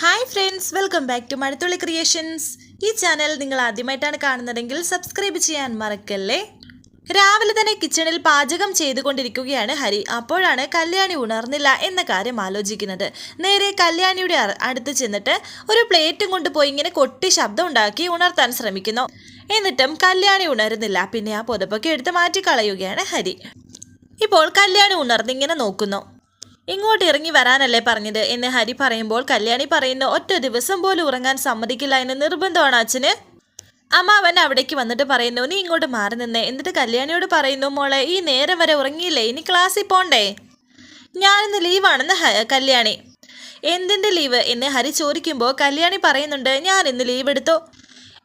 Hi friends welcome back to Mazhathulli creations ഈ channel നിങ്ങൾ ആദ്യമായിട്ടാണ് കാണുന്നതെങ്കിൽ സബ്സ്ക്രൈബ് ചെയ്യാൻ മറക്കല്ലേ? രാവിലെ തന്നെ കിച്ചണിൽ പാചകം ചെയ്തുകൊണ്ടിരിക്കുകയാണ് ഹരി. അപ്പോഴാണ് കല്യാണി ഉണർന്നില്ല എന്ന കാര്യം ആലോചിക്കുന്നത്. നേരെ കല്യാണിയുടെ അടുത്ത് ചെന്നിട്ട് ഒരു പ്ലേറ്റും കൊണ്ടുപോയി ഇങ്ങനെ കൊട്ടി ശബ്ദം ഉണ്ടാക്കി ഉണർത്താൻ ശ്രമിക്കുന്നു. എന്നിട്ടും കല്യാണി ഉണരുന്നില്ല. പിന്നെ ആ പുതപ്പൊക്കെ എടുത്ത് മാറ്റിക്കളയുകയാണ് ഹരി. ഇപ്പോൾ കല്യാണി ഉണർന്നിങ്ങനെ നോക്കുന്നു. ഇങ്ങോട്ട് ഇറങ്ങി വരാനല്ലേ പറഞ്ഞത് എന്ന് ഹരി പറയുമ്പോൾ കല്യാണി പറയുന്ന ഒറ്റ ദിവസം പോലും ഉറങ്ങാൻ സമ്മതിക്കില്ല എന്ന് നിർബന്ധമാണ് അച്ഛന്. അമ്മ അവൻ അവിടേക്ക് വന്നിട്ട് പറയുന്നു നീ ഇങ്ങോട്ട് മാറി നിന്നേ. എന്നിട്ട് കല്യാണിയോട് പറയുന്നു മോളെ ഈ നേരം വരെ ഉറങ്ങിയില്ലേ? ഇനി ക്ലാസ്സിൽ പോണ്ടേ? ഞാനിന്ന് ലീവാണെന്ന് കല്യാണി. എന്തിന്റെ ലീവ്? എന്ന് ഹരി ചോദിക്കുമ്പോൾ കല്യാണി പറയുന്നുണ്ട് ഞാൻ ഇന്ന് ലീവ് എടുത്തു.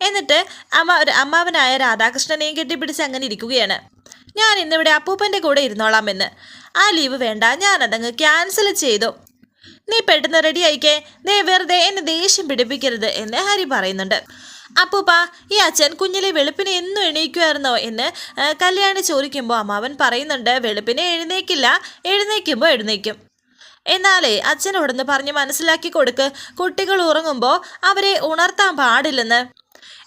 എന്നിട്ട് അമ്മ ഒരു അമ്മാവനായ രാധാകൃഷ്ണനെയും കെട്ടിപ്പിടിച്ച് അങ്ങനെ ഇരിക്കുകയാണ്. ഞാൻ ഇന്നിവിടെ അപ്പൂപ്പന്റെ കൂടെ ഇരുന്നോളാമെന്ന്. ആ ലീവ് വേണ്ട ഞാൻ അതങ്ങ് ക്യാൻസൽ ചെയ്തു. നീ പെട്ടെന്ന് റെഡി ആയിക്കേ. നീ വെറുതെ എന്നെ ദേഷ്യം പിടിപ്പിക്കരുത് എന്ന് ഹരി പറയുന്നുണ്ട്. അപ്പൂപ്പ ഈ അച്ഛൻ കുഞ്ഞിലെ വെളുപ്പിനെ എന്നും എണീക്കുമായിരുന്നോ എന്ന് കല്യാണി ചോദിക്കുമ്പോൾ അമ്മാവൻ പറയുന്നുണ്ട് വെളുപ്പിനെ എഴുന്നേക്കില്ല എഴുന്നേക്കുമ്പോൾ എഴുന്നേക്കും. എന്നാലേ അച്ഛനോടൊന്ന് പറഞ്ഞ് മനസ്സിലാക്കി കൊടുക്ക്. കുട്ടികൾ ഉറങ്ങുമ്പോൾ അവരെ ഉണർത്താൻ പാടില്ലെന്ന്.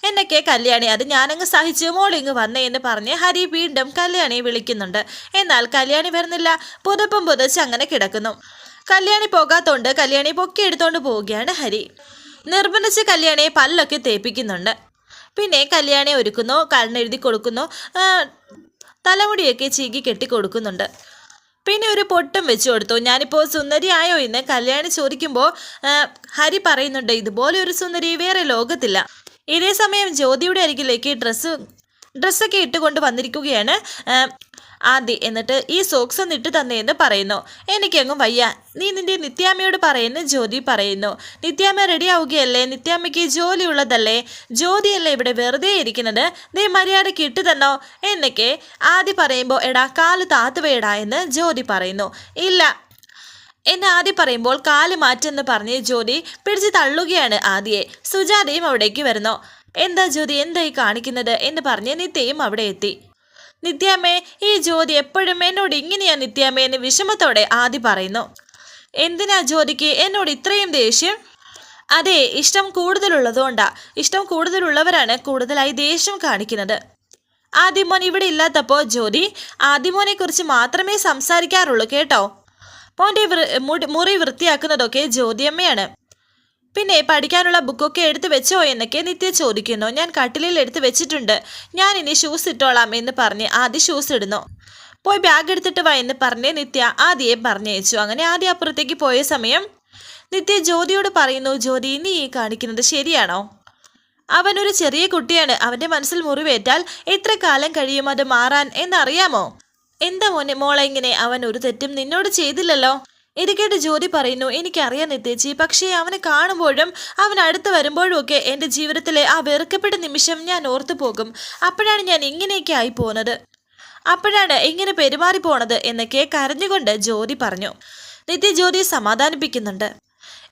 എന്നൊക്കെ കല്യാണി അത് ഞാനങ്ങ് സഹിച്ചു മോളിങ്ങ് വന്നേ എന്ന് പറഞ്ഞ് ഹരി വീണ്ടും കല്യാണിയെ വിളിക്കുന്നുണ്ട്. എന്നാൽ കല്യാണി വരുന്നില്ല. പുതപ്പും പുതച്ച് അങ്ങനെ കിടക്കുന്നു. കല്യാണി പോകാത്തോണ്ട് കല്യാണി പൊക്കി എടുത്തോണ്ട് പോവുകയാണ് ഹരി. നിർബന്ധിച്ച് കല്യാണിയെ പല്ലൊക്കെ തേപ്പിക്കുന്നുണ്ട്. പിന്നെ കല്യാണി ഒരുക്കുന്നു കണ്ണെഴുതി കൊടുക്കുന്നു തലമുടിയൊക്കെ ചീകി കെട്ടി കൊടുക്കുന്നുണ്ട്. പിന്നെ ഒരു പൊട്ടും വെച്ചു കൊടുത്തു. ഞാനിപ്പോൾ സുന്ദരിയായോ എന്ന് കല്യാണി ചോദിക്കുമ്പോൾ ഹരി പറയുന്നുണ്ട് ഇതുപോലെ ഒരു സുന്ദരി വേറെ ലോകത്തില്ല. ഇതേ സമയം ജ്യോതിയുടെ അരികിലേക്ക് ഡ്രസ്സ് ഡ്രസ്സൊക്കെ ഇട്ടുകൊണ്ട് വന്നിരിക്കുകയാണ് ആദി. എന്നിട്ട് ഈ സോക്സ് ഒന്ന് ഇട്ട് തന്നെയെന്ന് പറയുന്നു. എനിക്കങ്ങും വയ്യ. നീ നിന്റെ നിത്യാമ്മയോട് പറയുന്ന ജ്യോതി പറയുന്നു. നിത്യാമ്മ റെഡി ആവുകയല്ലേ? നിത്യാമ്മയ്ക്ക് ജോലി ഉള്ളതല്ലേ? ജ്യോതിയല്ലേ ഇവിടെ വെറുതെ ഇരിക്കുന്നത്? നീ മര്യാദയ്ക്ക് ഇട്ട് തന്നോ? എന്നൊക്കെ ആദി പറയുമ്പോൾ എടാ കാൽ താത്തുവേടാ എന്ന് ജ്യോതി പറയുന്നു. ഇല്ല എന്ന് ആദ്യ പറയുമ്പോൾ കാൽ മാറ്റെന്ന് പറഞ്ഞ് ജ്യോതി പിടിച്ച് തള്ളുകയാണ് ആദിയെ. സുജാതയും അവിടേക്ക് വരുന്നു. എന്താ ജ്യോതി എന്തായി കാണിക്കുന്നത് എന്ന് പറഞ്ഞ് നിത്യയും അവിടെ എത്തി. നിത്യാമ്മേ ഈ ജ്യോതി എപ്പോഴും എന്നോട് ഇങ്ങനെയാ നിത്യാമ്മേ എന്ന് വിഷമത്തോടെ ആദി പറയുന്നു. എന്തിനാ ജ്യോതിക്ക് എന്നോട് ഇത്രയും ദേഷ്യം? അതെ ഇഷ്ടം കൂടുതലുള്ളതുകൊണ്ടാ. ഇഷ്ടം കൂടുതലുള്ളവരാണ് കൂടുതലായി ദേഷ്യം കാണിക്കുന്നത്. ആദിമോൻ ഇവിടെ ഇല്ലാത്തപ്പോൾ ജ്യോതി ആദിമോനെ കുറിച്ച് മാത്രമേ സംസാരിക്കാറുള്ളൂ കേട്ടോ. മോന്റെ മുറി വൃത്തിയാക്കുന്നതൊക്കെ ജ്യോതിയമ്മയാണ്. പിന്നെ പഠിക്കാനുള്ള ബുക്കൊക്കെ എടുത്തു വെച്ചോ എന്നൊക്കെ നിത്യ ചോദിക്കുന്നു. ഞാൻ കട്ടിലിൽ എടുത്തു വെച്ചിട്ടുണ്ട്. ഞാൻ ഇനി ഷൂസ് ഇട്ടോളാം എന്ന് പറഞ്ഞ് ആദ്യ ഷൂസ് ഇടുന്നു. പോയി ബാഗ് എടുത്തിട്ട് വാ എന്ന് പറഞ്ഞ് നിത്യ ആദ്യയെ പറഞ്ഞയച്ചു. അങ്ങനെ ആദ്യ അപ്പുറത്തേക്ക് പോയ സമയം നിത്യ ജ്യോതിയോട് പറയുന്നു ജ്യോതി ഇനി ഈ കാണിക്കുന്നത് ശരിയാണോ? അവനൊരു ചെറിയ കുട്ടിയാണ്. അവന്റെ മനസ്സിൽ മുറിവേറ്റാൽ എത്ര കാലം കഴിയും അത് മാറാൻ എന്നറിയാമോ? എന്താ മോനെ മോളെ ഇങ്ങനെ അവൻ ഒരു തെറ്റും നിന്നോട് ചെയ്തില്ലല്ലോ? ഇരിക്കേട്ട് ജോലി പറയുന്നു എനിക്കറിയാൻ നിത്യേച്ചി പക്ഷേ അവനെ കാണുമ്പോഴും അവൻ അടുത്ത് വരുമ്പോഴും ഒക്കെ എന്റെ ജീവിതത്തിലെ ആ വെറുക്കപ്പെട്ട നിമിഷം ഞാൻ ഓർത്തു പോകും. അപ്പോഴാണ് ഞാൻ ഇങ്ങനെയൊക്കെ ആയി പോകുന്നത് അപ്പോഴാണ് ഇങ്ങനെ പെരുമാറി പോണത് എന്നൊക്കെ കരഞ്ഞുകൊണ്ട് ജ്യോതി പറഞ്ഞു. നിത്യ ജ്യോതിയെ സമാധാനിപ്പിക്കുന്നുണ്ട്.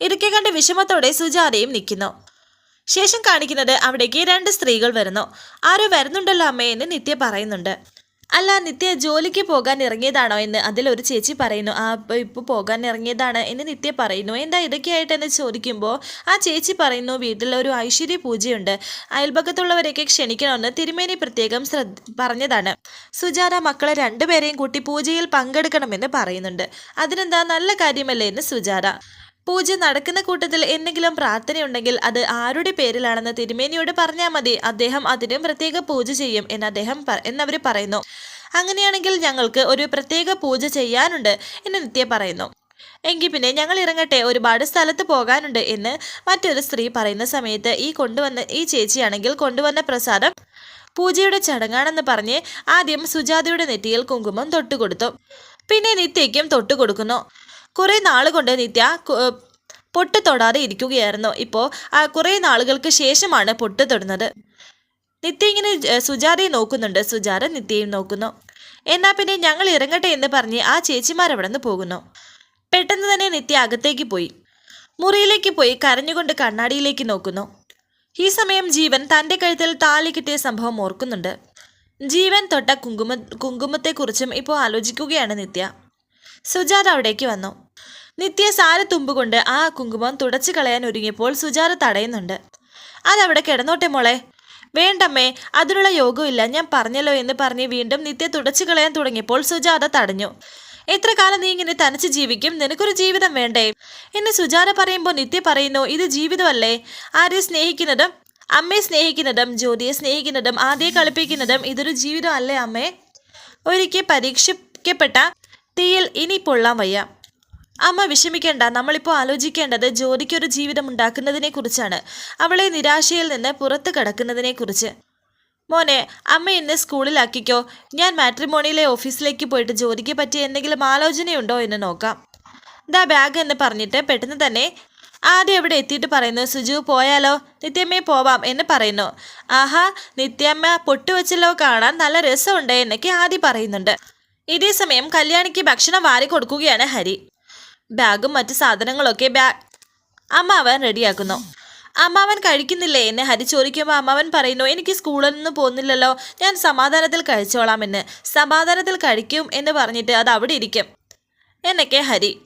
ഇതൊക്കെ കണ്ട് വിഷമത്തോടെ സുജാതയും നിൽക്കുന്നു ശേഷം കാണിക്കുന്നത് അവിടേക്ക് രണ്ട് സ്ത്രീകൾ വരുന്നു. ആരോ വരുന്നുണ്ടല്ലോ അമ്മയെന്ന് നിത്യ പറയുന്നുണ്ട്. അല്ല നിത്യ ജോലിക്ക് പോകാൻ ഇറങ്ങിയതാണോ എന്ന് അതിലൊരു ചേച്ചി പറയുന്നു. ആ ഇപ്പോൾ പോകാൻ ഇറങ്ങിയതാണ് എന്ന് നിത്യ പറയുന്നു. എന്താ ഇതൊക്കെയായിട്ടെന്ന് ചോദിക്കുമ്പോൾ ആ ചേച്ചി പറയുന്നു വീട്ടിലൊരു ഐശ്വര്യ പൂജയുണ്ട്. അയൽപക്കത്തുള്ളവരെയൊക്കെ ക്ഷണിക്കണമെന്ന് തിരുമേനി പ്രത്യേകം പറഞ്ഞതാണ്. സുജാത മക്കളെ രണ്ടുപേരെയും കൂട്ടി പൂജയിൽ പങ്കെടുക്കണമെന്ന് പറയുന്നുണ്ട്. അതിനെന്താ നല്ല കാര്യമല്ലേ എന്ന് സുജാത. പൂജ നടക്കുന്ന കൂട്ടത്തിൽ എന്തെങ്കിലും പ്രാർത്ഥനയുണ്ടെങ്കിൽ അത് ആരുടെ പേരിലാണെന്ന് തിരുമേനിയോട് പറഞ്ഞാൽ മതി. അദ്ദേഹം അതിനും പ്രത്യേക പൂജ ചെയ്യും എന്ന് അദ്ദേഹം എന്നവർ പറയുന്നു. അങ്ങനെയാണെങ്കിൽ ഞങ്ങൾക്ക് ഒരു പ്രത്യേക പൂജ ചെയ്യാനുണ്ട് എന്ന് നിത്യ പറയുന്നു. എങ്കിൽ പിന്നെ ഞങ്ങൾ ഇറങ്ങട്ടെ ഒരുപാട് സ്ഥലത്ത് പോകാനുണ്ട് എന്ന് മറ്റൊരു സ്ത്രീ പറയുന്ന സമയത്ത് ഈ കൊണ്ടുവന്ന ഈ ചേച്ചിയാണെങ്കിൽ കൊണ്ടുവന്ന പ്രസാദം പൂജയുടെ ചടങ്ങാണെന്ന് പറഞ്ഞ് ആദ്യം സുജാതയുടെ നെറ്റിയിൽ കുങ്കുമം തൊട്ടുകൊടുത്തു. പിന്നെ നിത്യയ്ക്കും തൊട്ടുകൊടുക്കുന്നു. കുറേ നാളുകൊണ്ട് നിത്യ പൊട്ട് തൊടാതെ ഇരിക്കുകയായിരുന്നു. ഇപ്പോൾ കുറേ നാളുകൾക്ക് ശേഷമാണ് പൊട്ട് തൊടുന്നത്. നിത്യ ഇങ്ങനെ സുജാതയെ നോക്കുന്നുണ്ട്. സുജാത നിത്യയും നോക്കുന്നു. എന്നാ പിന്നെ ഞങ്ങൾ ഇറങ്ങട്ടെ എന്ന് പറഞ്ഞ് ആ ചേച്ചിമാരവിടെ നിന്ന് പോകുന്നു. പെട്ടെന്ന് തന്നെ നിത്യ അകത്തേക്ക് പോയി. മുറിയിലേക്ക് പോയി കരഞ്ഞുകൊണ്ട് കണ്ണാടിയിലേക്ക് നോക്കുന്നു. ഈ സമയം ജീവൻ തന്റെ കഴുത്തിൽ താലി കിട്ടിയ സംഭവം ഓർക്കുന്നുണ്ട്. ജീവൻ തൊട്ട കുങ്കുമ കുങ്കുമത്തെക്കുറിച്ചും ഇപ്പോൾ ആലോചിക്കുകയാണ് നിത്യ. സുജാത അവിടേക്ക് വന്നു. നിത്യ സാരത്തുമ്പുകൊണ്ട് ആ കുങ്കുമം തുടച്ചു കളയാൻ ഒരുങ്ങിയപ്പോൾ സുജാത തടയുന്നുണ്ട്. അതവിടെ കിടന്നോട്ടെ മോളെ. വേണ്ടമ്മേ അതിനുള്ള യോഗമില്ല ഞാൻ പറഞ്ഞല്ലോ എന്ന് പറഞ്ഞ് വീണ്ടും നിത്യ തുടച്ചു കളയാൻ തുടങ്ങിയപ്പോൾ സുജാത തടഞ്ഞു. എത്ര കാലം നീ ഇങ്ങനെ തനിച്ച് ജീവിക്കും? നിനക്കൊരു ജീവിതം വേണ്ടേ? എന്ന് സുജാത പറയുമ്പോൾ നിത്യ പറയുന്നു ഇത് ജീവിതമല്ലേ? ആരെ സ്നേഹിക്കുന്നതും അമ്മയെ സ്നേഹിക്കുന്നതും ജ്യോതിയെ സ്നേഹിക്കുന്നതും ആദ്യം കളിപ്പിക്കുന്നതും ഇതൊരു ജീവിതം അല്ലേ അമ്മേ? ഒരിക്കൽ പരീക്ഷിക്കപ്പെട്ട തീയിൽ ഇനി പൊള്ളാൻ വയ്യ. അമ്മ വിഷമിക്കേണ്ട നമ്മളിപ്പോൾ ആലോചിക്കേണ്ടത് ജ്യോതിക്കൊരു ജീവിതം ഉണ്ടാക്കുന്നതിനെ കുറിച്ചാണ്. അവളെ നിരാശയിൽ നിന്ന് പുറത്തു കടക്കുന്നതിനെ കുറിച്ച്. മോനെ അമ്മ എന്നെ സ്കൂളിലാക്കിക്കോ. ഞാൻ മാട്രിമോണിയിലെ ഓഫീസിലേക്ക് പോയിട്ട് ജോലിക്ക് പറ്റിയ എന്തെങ്കിലും ആലോചനയുണ്ടോ എന്ന് നോക്കാം. ദാ ബാഗ് എന്ന് പറഞ്ഞിട്ട് പെട്ടെന്ന് തന്നെ ആദ്യം എവിടെ എത്തിയിട്ട് പറയുന്നു സുജു പോയാലോ? നിത്യമ്മയെ പോവാം എന്ന് പറയുന്നു. ആഹാ നിത്യമ്മ പൊട്ടുവച്ചല്ലോ കാണാൻ നല്ല രസമുണ്ട് എന്നൊക്കെ ആദ്യം പറയുന്നുണ്ട്. ഇതേ സമയം കല്യാണിക്ക് ഭക്ഷണം വാരി കൊടുക്കുകയാണ് ഹരി. ബാഗും മറ്റു സാധനങ്ങളൊക്കെ ബാഗ് അമ്മാവൻ റെഡിയാക്കുന്നു. അമ്മാവൻ കഴിക്കുന്നില്ലേ എന്നെ ഹരി ചോദിക്കുമ്പോൾ അമ്മാവൻ പറയുന്നു എനിക്ക് സ്കൂളിൽ നിന്ന് പോകുന്നില്ലല്ലോ ഞാൻ സമാധാനത്തിൽ കഴിച്ചോളാം എന്ന് സമാധാനത്തിൽ കഴിക്കും എന്ന് പറഞ്ഞിട്ട് അത് അവിടെ ഇരിക്കും. എന്നൊക്കെ ഹരി.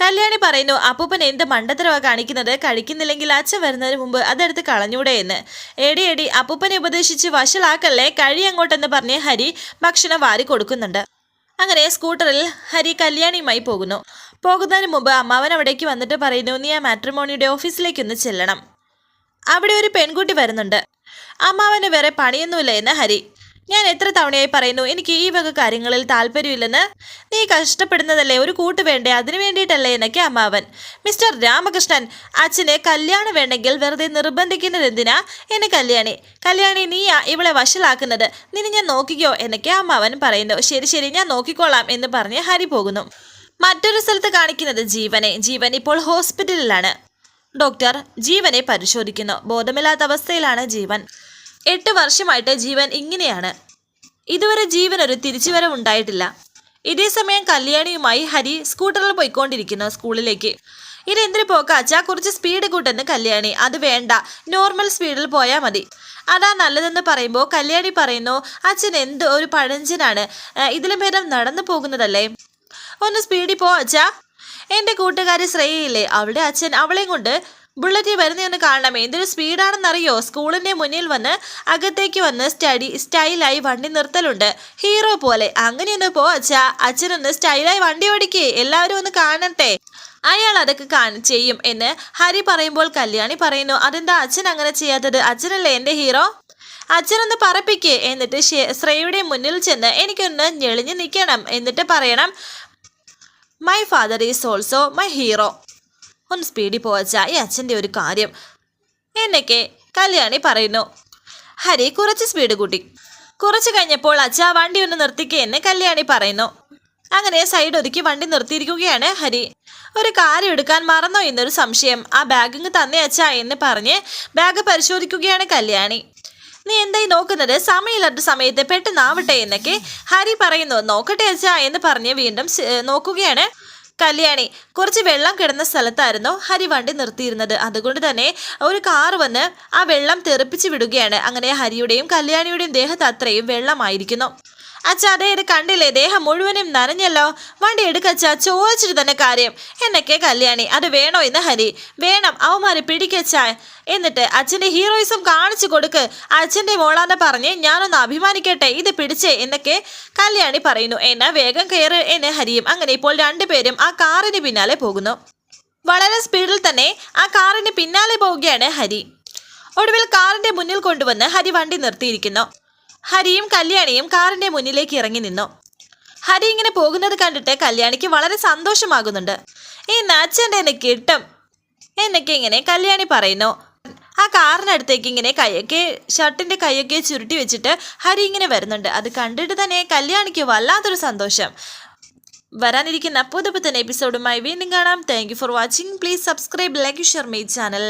കല്യാണി പറയുന്നു അപ്പൂപ്പൻ എന്ത് മണ്ടത്തരവാ കാണിക്കുന്നത്? കഴിക്കുന്നില്ലെങ്കിൽ അച്ഛൻ വരുന്നതിന് മുമ്പ് അതെടുത്ത് കളഞ്ഞൂടെ എന്ന്. എടി എടി അപ്പൂപ്പനെ ഉപദേശിച്ച് വഷളാക്കല്ലേ? കഴി അങ്ങോട്ടെന്ന് പറഞ്ഞ് ഹരി ഭക്ഷണം വാരി കൊടുക്കുന്നുണ്ട്. അങ്ങനെ സ്കൂട്ടറിൽ ഹരി കല്യാണിയുമായി പോകുന്നു. പോകുന്നതിന് മുമ്പ് അമ്മാവൻ അവിടേക്ക് വന്നിട്ട് പറയുന്നു നീ ആ മാട്രിമോണിയുടെ ഓഫീസിലേക്കൊന്ന് ചെല്ലണം. അവിടെ ഒരു പെൺകുട്ടി വരുന്നുണ്ട്. അമ്മാവന് വേറെ പണിയൊന്നുമില്ല എന്ന് ഹരി. ഞാൻ എത്ര തവണയായി പറയുന്നു എനിക്ക് ഈ വക കാര്യങ്ങളിൽ താല്പര്യമില്ലെന്ന്. നീ കഷ്ടപ്പെടുന്നതല്ലേ ഒരു കൂട്ട് വേണ്ടേ അതിനു വേണ്ടിയിട്ടല്ലേ എന്നൊക്കെ അമ്മാവൻ. മിസ്റ്റർ രാമകൃഷ്ണൻ അച്ഛന് കല്യാണം വേണ്ടെങ്കിൽ വെറുതെ നിർബന്ധിക്കുന്നത് എന്തിനാ? എന്നെ കല്യാണി. കല്യാണി നീയാ ഇവളെ വഷളാക്കുന്നത്. നിന്നെ ഞാൻ നോക്കിക്കോ എന്നൊക്കെ അമ്മാവൻ പറയുന്നു. ശരി ശരി ഞാൻ നോക്കിക്കോളാം എന്ന് പറഞ്ഞ് ഹരി പോകുന്നു. മറ്റൊരു സ്ഥലത്ത് കാണിക്കുന്നത് ജീവനെ. ജീവൻ ഇപ്പോൾ ഹോസ്പിറ്റലിലാണ്. ഡോക്ടർ ജീവനെ പരിശോധിക്കുന്നു. ബോധമില്ലാത്ത അവസ്ഥയിലാണ് ജീവൻ. എട്ട് വർഷമായിട്ട് ജീവൻ ഇങ്ങനെയാണ്. ഇതുവരെ ജീവൻ ഒരു തിരിച്ചുവരവ് ഉണ്ടായിട്ടില്ല. ഇതേ സമയം കല്യാണിയുമായി ഹരി സ്കൂട്ടറിൽ പോയിക്കൊണ്ടിരിക്കുന്നു സ്കൂളിലേക്ക്. ഇതെന്തിനു പോക്കാച്ച? കുറച്ച് സ്പീഡ് കൂട്ടെന്ന് കല്യാണി. അത് വേണ്ട. നോർമൽ സ്പീഡിൽ പോയാൽ മതി. അതാ നല്ലതെന്ന് പറയുമ്പോൾ കല്യാണി പറയുന്നു അച്ഛൻ എന്ത് ഒരു പഴഞ്ചനാണ്. ഇതിലും ഭേദം നടന്നു പോകുന്നതല്ലേ? ഒന്ന് സ്പീഡിൽ പോ അച്ഛാ. എന്റെ കൂട്ടുകാരി ശ്രേയയില്ലേ? അവളുടെ അച്ഛൻ അവളെയും കൊണ്ട് ബുള്ളറ്റിൽ വരുന്നതെന്ന് കാണണം. എന്തൊരു സ്പീഡാണെന്നറിയോ? സ്കൂളിന്റെ മുന്നിൽ വന്ന് അകത്തേക്ക് വന്ന് സ്റ്റഡി സ്റ്റൈലായി വണ്ടി നിർത്തലുണ്ട്. ഹീറോ പോലെ. അങ്ങനെയൊന്ന് പോ അച്ഛാ. അച്ഛനൊന്ന് സ്റ്റൈലായി വണ്ടി ഓടിക്കേ. എല്ലാവരും ഒന്ന് കാണട്ടെ. അയാൾ അതൊക്കെ കാണി ചെയ്യും എന്ന് ഹരി പറയുമ്പോൾ കല്യാണി പറയുന്നു അതെന്താ അച്ഛൻ അങ്ങനെ ചെയ്യാത്തത്? അച്ഛനല്ലേ എന്റെ ഹീറോ? അച്ഛനൊന്ന് പറപ്പിക്കേ. എന്നിട്ട് ശ്രേയുടെ മുന്നിൽ ചെന്ന് എനിക്കൊന്ന് ഞെളിഞ്ഞ് നിൽക്കണം. എന്നിട്ട് പറയണം my father is also my hero ഒന്ന് സ്പീഡിൽ പോവച്ച ഈ അച്ഛന്റെ ഒരു കാര്യം. എന്നൊക്കെ കല്യാണി പറയുന്നു. ഹരി കുറച്ച് സ്പീഡ് കൂട്ടി. കുറച്ച് കഴിഞ്ഞപ്പോൾ അച്ഛ വണ്ടി ഒന്ന് നിർത്തിക്കേ എന്ന് കല്യാണി പറയുന്നു. അങ്ങനെ സൈഡ് ഒതുക്കി വണ്ടി നിർത്തിയിരിക്കുകയാണ് ഹരി. ഒരു കാര്യം എടുക്കാൻ മറന്നോ എന്നൊരു സംശയം. ആ ബാഗിങ് തന്നെ അച്ഛ എന്ന് പറഞ്ഞ് ബാഗ് പരിശോധിക്കുകയാണ് കല്യാണി. നീ എന്തായി നോക്കുന്നത്? സമയമില്ലാത്ത സമയത്ത് പെട്ടെന്ന് ആവട്ടെ എന്നൊക്കെ ഹരി പറയുന്നു. നോക്കട്ടെ അച്ഛ എന്ന് പറഞ്ഞ് വീണ്ടും നോക്കുകയാണ് കല്യാണി. കുറച്ച് വെള്ളം കിടന്ന സ്ഥലത്തായിരുന്നു ഹരി വണ്ടി നിർത്തിയിരുന്നത്. അതുകൊണ്ട് തന്നെ ഒരു കാർ വന്ന് ആ വെള്ളം തെറിപ്പിച്ച് വിടുകയാണ്. അങ്ങനെ ഹരിയുടെയും കല്യാണിയുടെയും ദേഹത്ത് അത്രയും വെള്ളമായിരിക്കുന്നു. അച്ഛാ അതേ ഇത് കണ്ടില്ലേ? ദേഹം മുഴുവനും നനഞ്ഞല്ലോ. വണ്ടി എടുക്കച്ചാ ചോദിച്ചിട്ട് തന്നെ കാര്യം. എന്നൊക്കെ കല്യാണി അത് വേണോ എന്ന് ഹരി? വേണം അവന്മാരെ പിടിക്കച്ചാ എന്നിട്ട് അച്ഛന്റെ ഹീറോയിസം കാണിച്ചു കൊടുക്ക്. അച്ഛന്റെ മോളാന്ന് പറഞ്ഞ് ഞാനൊന്ന് അഭിമാനിക്കട്ടെ ഇത് പിടിച്ചേ എന്നൊക്കെ കല്യാണി പറയുന്നു. എന്നാ വേഗം കയറ് എന്ന് ഹരിയും അങ്ങനെ ഇപ്പോൾ രണ്ടുപേരും ആ കാറിന് പിന്നാലെ പോകുന്നു. വളരെ സ്പീഡിൽ തന്നെ ആ കാറിന് പിന്നാലെ പോവുകയാണ് ഹരി. ഒടുവിൽ കാറിന്റെ മുന്നിൽ കൊണ്ടുവന്ന് ഹരി വണ്ടി നിർത്തിയിരിക്കുന്നു. ഹരിയും കല്യാണിയും കാറിന്റെ മുന്നിലേക്ക് ഇറങ്ങി നിന്നു. ഹരി ഇങ്ങനെ പോകുന്നത് കണ്ടിട്ട് കല്യാണിക്ക് വളരെ സന്തോഷമാകുന്നുണ്ട്. ഈ നച്ചന്റെ എന്നെ കിട്ടും എന്നൊക്കെ ഇങ്ങനെ കല്യാണി പറയുന്നു. ആ കാറിനടുത്തേക്ക് ഇങ്ങനെ കൈയൊക്കെ ഷർട്ടിന്റെ കൈയൊക്കെ ചുരുട്ടി വെച്ചിട്ട് ഹരി ഇങ്ങനെ വരുന്നുണ്ട്. അത് കണ്ടിട്ട് തന്നെ കല്യാണിക്ക് വല്ലാത്തൊരു സന്തോഷം. വരാനിരിക്കുന്ന പുതുപുത്തൻ എപ്പിസോഡുമായി വീണ്ടും കാണാം. Thank for watching please subscribe like share my channel